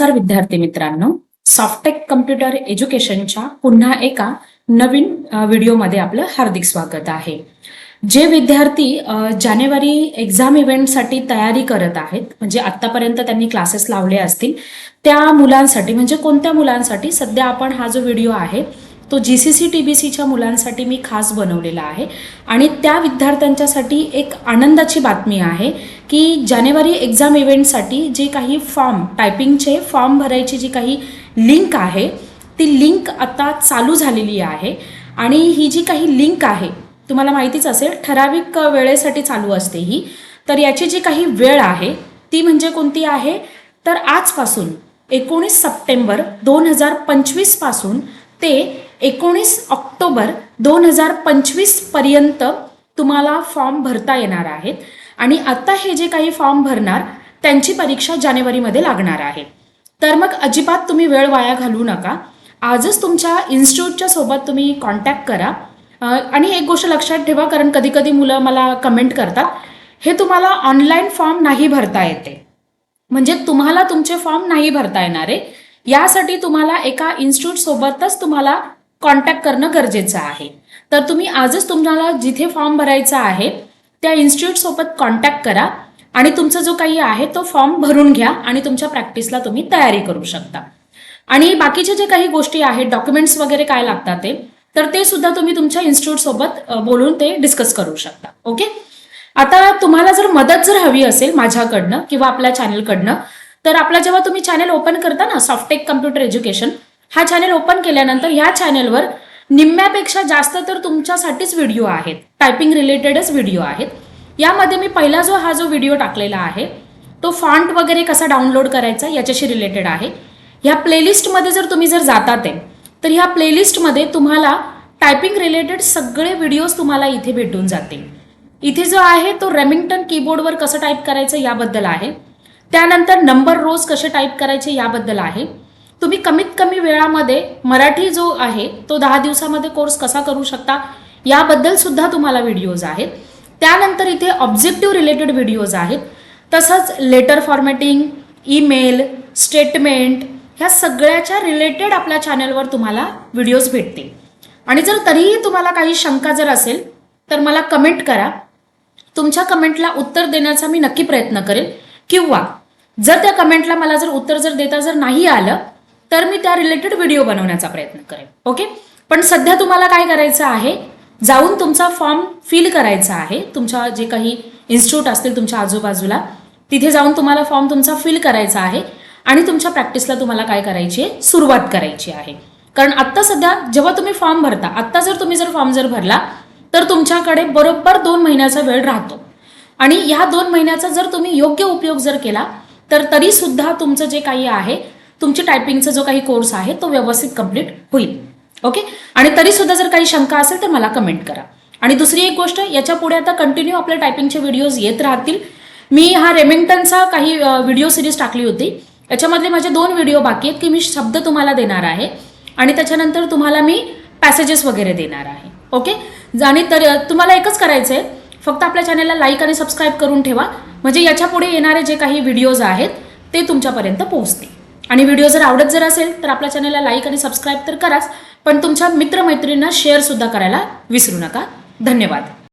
नमस्कार विद्यार्थी मित्रांनो. सॉफ्टेक कम्प्युटर एज्युकेशनच्या पुन्हा एका नवीन व्हिडिओमध्ये आपलं हार्दिक स्वागत आहे. जे विद्यार्थी जानेवारी एक्झाम इव्हेंटसाठी तयारी करत आहेत म्हणजे आत्तापर्यंत त्यांनी क्लासेस लावले असतील त्या मुलांसाठी म्हणजे कोणत्या मुलांसाठी सध्या आपण हा जो व्हिडिओ आहे तो G C C T B सीच्या मुलांसाठी मी खास बनवलेला आहे. आणि त्या विद्यार्थ्यांच्यासाठी एक आनंदाची बातमी आहे की जानेवारी एक्झाम इव्हेंटसाठी जे काही फॉर्म टायपिंगचे फॉर्म भरायची जी काही लिंक आहे ती लिंक आता चालू झालेली आहे. आणि ही जी काही लिंक आहे तुम्हाला माहितीच असेल ठराविक वेळेसाठी चालू असते ही. तर याची जी काही वेळ आहे ती म्हणजे कोणती आहे? तर आजपासून एकोणीस सप्टेंबर दोन हजार पंचवीसपासून ते एकोणीस ऑक्टोबर दोन हजार पंचवीसपर्यंत तुम्हाला फॉर्म भरता येणार आहेत. आणि आता हे जे काही फॉर्म भरणार त्यांची परीक्षा जानेवारीमध्ये लागणार आहे. तर मग अजिबात तुम्ही वेळ वाया घालू नका. आजच तुमच्या इन्स्टिट्यूटच्या सोबत तुम्ही कॉन्टॅक्ट करा. आणि एक गोष्ट लक्षात ठेवा कारण कधी कधी मुलं मला कमेंट करतात हे तुम्हाला ऑनलाईन फॉर्म नाही भरता येते. म्हणजे तुम्हाला तुमचे फॉर्म नाही भरता येणार आहे. यासाठी तुम्हाला एका इन्स्टिट्यूट सोबतच तुम्हाला कॉन्टॅक्ट करणं गरजेचं आहे. तर तुम्ही आजच तुम्हाला जिथे फॉर्म भरायचा आहे त्या इन्स्टिट्यूट सोबत कॉन्टॅक्ट करा आणि तुमचा जो काही आहे तो फॉर्म भरून घ्या आणि तुमच्या प्रॅक्टिसला तुम्ही तयारी करू शकता. आणि बाकीचे जे काही गोष्टी आहेत डॉक्युमेंट्स वगैरे काय लागतात ते तर ते सुद्धा तुम्ही तुमच्या इन्स्टिट्यूट सोबत बोलून ते डिस्कस करू शकता. ओके? आता तुम्हाला जर मदत जर हवी असेल माझ्याकडनं किंवा आपल्या चॅनलकडनं तर आपला जेव्हा तुम्ही चॅनल ओपन करता ना सॉफ्टेक कम्प्युटर एज्युकेशन हा चॅनल ओपन केल्यानंतर ह्या चॅनलवर निम्म्यापेक्षा जास्त तर तुमच्यासाठीच व्हिडिओ आहेत. टायपिंग रिलेटेडच व्हिडिओ आहेत. यामध्ये मी पहिला जो हा जो व्हिडिओ टाकलेला आहे तो फॉन्ट वगैरे कसा डाउनलोड करायचा याच्याशी रिलेटेड आहे. ह्या प्लेलिस्टमध्ये जर तुम्ही जर जातात आहे तर ह्या प्लेलिस्टमध्ये तुम्हाला टायपिंग रिलेटेड सगळे व्हिडिओज तुम्हाला इथे भेटून जातील इथे जो आहे तो रेमिंग्टन कीबोर्डवर कसं टाईप करायचं याबद्दल आहे. त्यानंतर नंबर रोज कसे टाईप करायचे याबद्दल आहे. तुम्ही कमीत कमी वेळामध्ये मराठी जो आहे तो दहा दिवसामध्ये कोर्स कसा करू शकता? याबद्दल सुद्धा तुम्हाला व्हिडिओज आहेत. त्यानंतर इथे ऑब्जेक्टिव्ह रिलेटेड व्हिडिओज आहेत. तसंच लेटर फॉर्मॅटिंग ईमेल स्टेटमेंट ह्या सगळ्याच्या रिलेटेड आपल्या चॅनलवर तुम्हाला व्हिडिओज भेटतील. आणि जर तरीही तुम्हाला काही शंका जर असेल तर मला कमेंट करा. तुमच्या कमेंटला उत्तर देण्याचा मी नक्की प्रयत्न करेल. किंवा जर त्या कमेंटला मला जर उत्तर जर देता जर नाही आलं तर मी त्या रिलेटेड व्हिडिओ बनवण्याचा प्रयत्न करेन. ओके पण सध्या तुम्हाला काय करायचं आहे? जाऊन तुमचा फॉर्म फिल करायचा आहे. तुमच्या जे काही इन्स्टिट्यूट असतील तुमच्या आजूबाजूला तिथे जाऊन तुम्हाला फॉर्म तुमचा फिल करायचा आहे आणि तुमच्या प्रॅक्टिसला तुम्हाला काय करायची आहे? सुरुवात करायची आहे. कारण आत्ता सध्या जेव्हा तुम्ही फॉर्म भरता आत्ता जर तुम्ही जर फॉर्म जर भरला तर तुमच्याकडे बरोबर दोन महिन्याचा वेळ राहतो. आणि ह्या दोन महिन्याचा जर तुम्ही योग्य उपयोग जर केला तर तरी सुद्धा तुमचं जे काही आहे तुमची टायपिंगचा जो काही कोर्स आहे तो व्यवस्थित कंप्लीट होईल. ओके आणि तरी सुद्धा जर काही शंका असेल तर मला कमेंट करा. आणि दुसरी एक गोष्ट याच्यापुढे आता कंटिन्यू आपल्या टायपिंगचे व्हिडिओज येत राहतील. मी हा रेमिंग्टनचा काही व्हिडिओ सिरीज टाकली होती. याच्यामधले माझे दोन व्हिडिओ बाकी आहेत की मी शब्द तुम्हाला देणार आहे. आणि त्याच्यानंतर तुम्हाला मी पॅसेजेस वगैरे देणार आहे. ओके आणि तर तुम्हाला एकच करायचं आहे फक्त आपल्या चॅनलला लाईक आणि सबस्क्राईब करून ठेवा. म्हणजे याच्यापुढे येणारे जे काही व्हिडिओज आहेत ते तुमच्यापर्यंत पोहोचतील. आणि व्हिडिओ जर आवडत जर असेल तर आपल्या चॅनलला लाईक आणि सबस्क्राईब तर कराच पण तुमच्या मित्रमैत्रिणींना शेअरसुद्धा करायला विसरू नका. धन्यवाद.